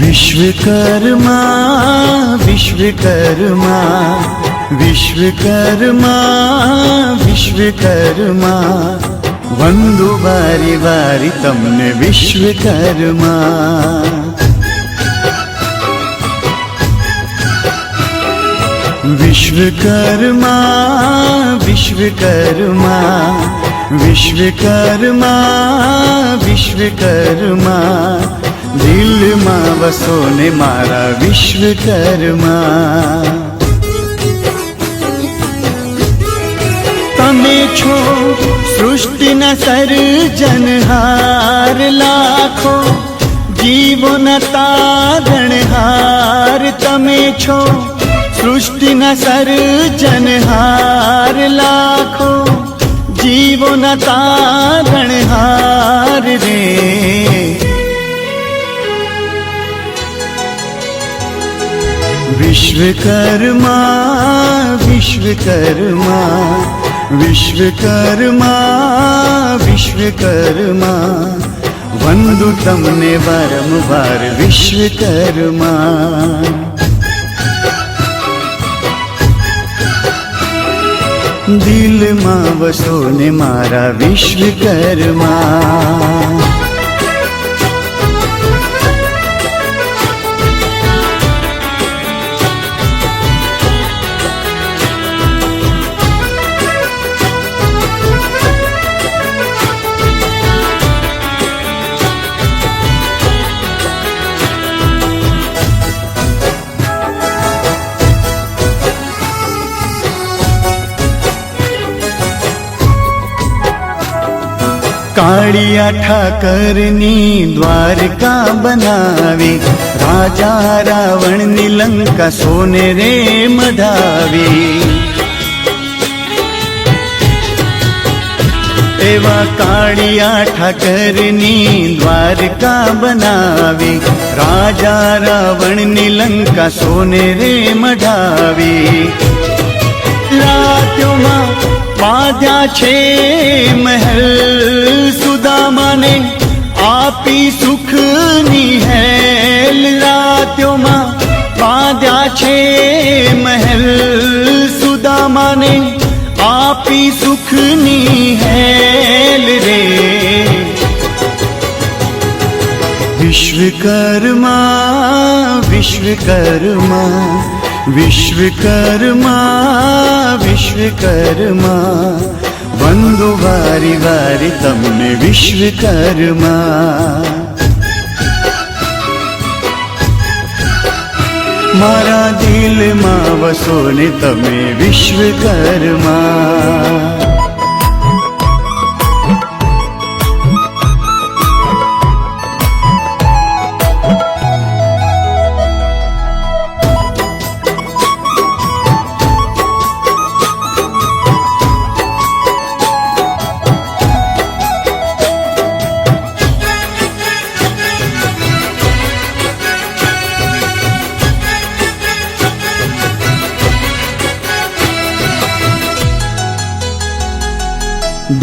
વિશ્વકર્મા વિશ્વકર્મા વિશ્વકર્મા વિશ્વકર્મા. વંદુ વારી વારી તમને વિશ્વકર્મા. વિશ્વકર્મા વિશ્વકર્મા વિશ્વકર્મા વિશ્વકર્મા. દિલમાં વસો ને મારા વિશ્વકર્મા. તમે છો સૃષ્ટિના સર્જનહાર લાખો, જીવોના તારણહાર તમે છો સૃષ્ટિના સર્જનહાર લાખો, જીવોના તારણહાર રે. વિશ્વકર્મા વિશ્વકર્મા વિશ્વકર્મા વિશ્વકર્મા. વંદુ તમને વારંવાર વિશ્વકર્મા. દિલમાં વસો ને મારા વિશ્વકર્મા. કાળિયા ઠાકરની દ્વારકા બનાવી, રાજા રાવણની લંકા સોને રે મઢાવી. એવા કાળિયા ઠાકરની દ્વારકા બનાવી, રાજા રાવણની લંકા સોને રે મઢાવી. રાત્યોમાં બાંધ્યા છે મહેલ સુદામાને. આપી સુખની હેલ રાત્યોમાં બાંધ્યા છે મહેલ સુદામાને. આપી સુખની હેલ રે. વિશ્વકર્મા વિશ્વકર્મા. વિશ્વકર્મા વિશ્વકર્મા બંધુ વારી વારી તમને વિશ્વકર્મા મારા દિલમાં વસો ને તમે વિશ્વકર્મા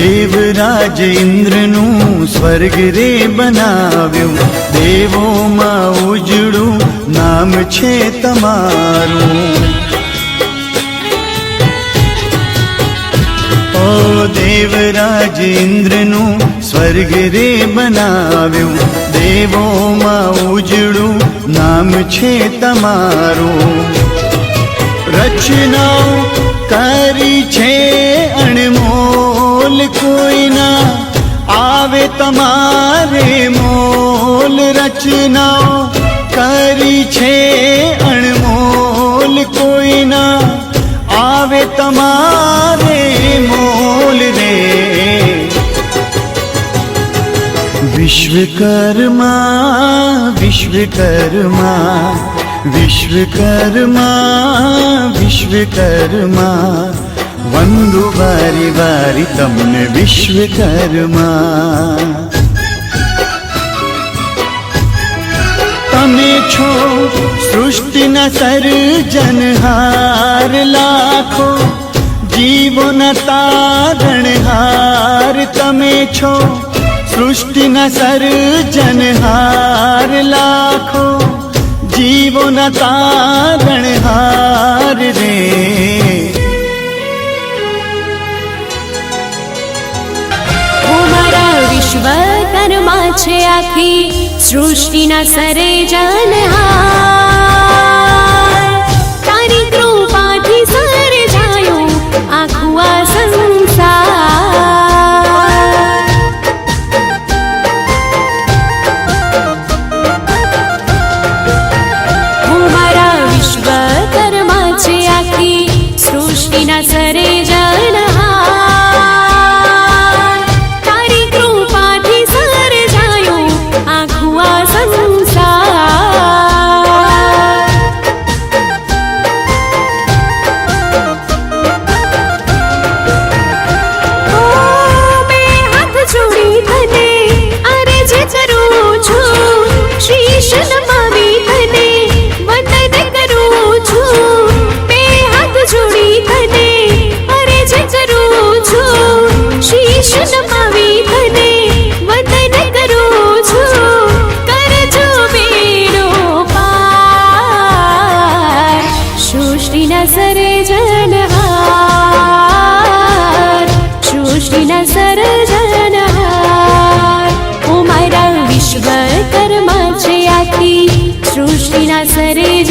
દેવરાજ ઇન્દ્રનું સ્વર્ગ રે બનાવ્યું દેવોમાં ઉજળું નામ છે તમારું. ઓ દેવરાજ ઇન્દ્રનું સ્વર્ગ રે બનાવ્યું દેવોમાં ઉજળું નામ છે તમારું. રચનાઓ કરી છે અણમોલ કોઈના આવે તમારે મોલ રચનાઓ. કરી છે અણમોલ કોઈના આવે તમારે મોલ રે. વિશ્વકર્મા વિશ્વકર્મા વિશ્વકર્મા વિશ્વકર્મા वंदु बारी बारी तमने विश्वकर्मा। तमे छो सृष्टि न सर जनहार लाखो, जीवन तारण हार तमे छो सृष्टि न सर जनहार लाखो, जीवन तारण हार रे। છે આખી સૃષ્ટિના સરે જનહા सरेजा विश्व कर्मा चि सृष्टिना सरेज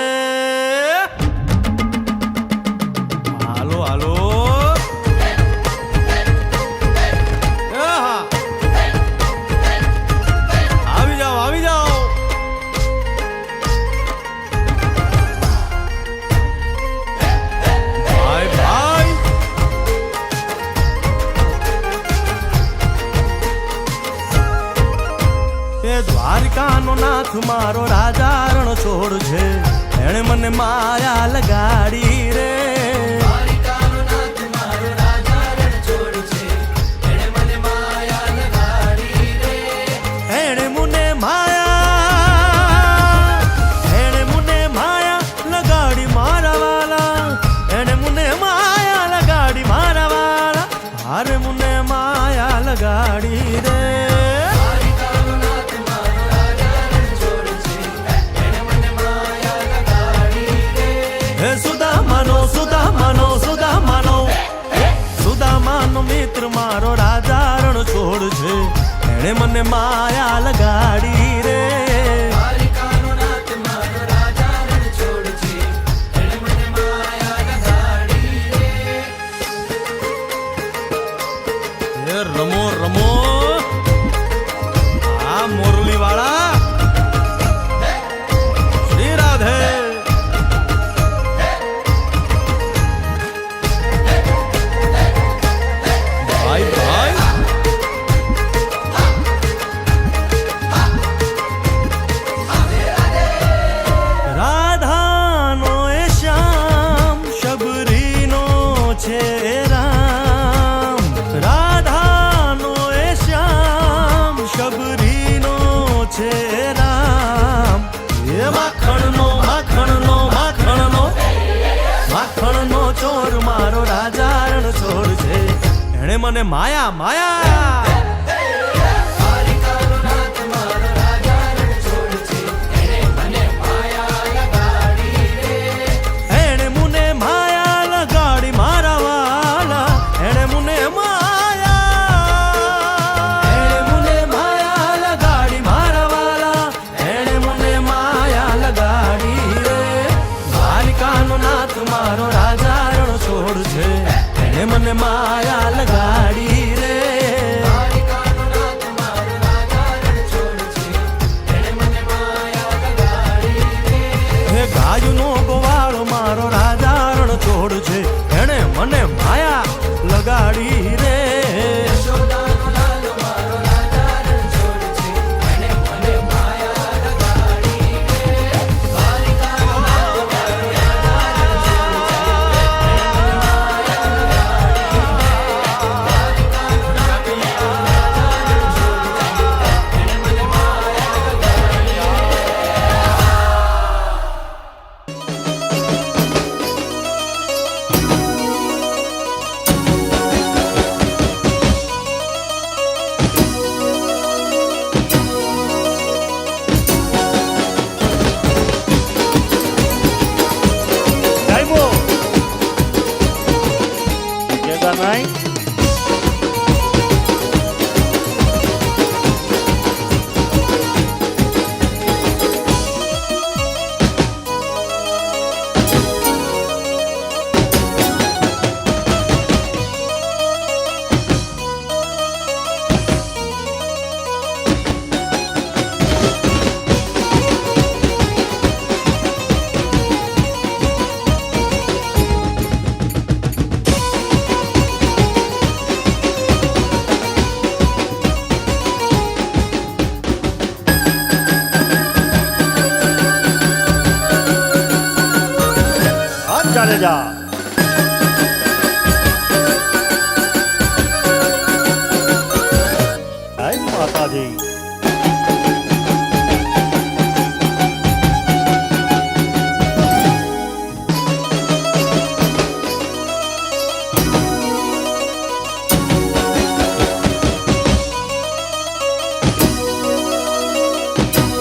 હાથ મારો રાજા રણ છોડ છે. એણે મને માયા લગાડી રે. મને માયા માયા.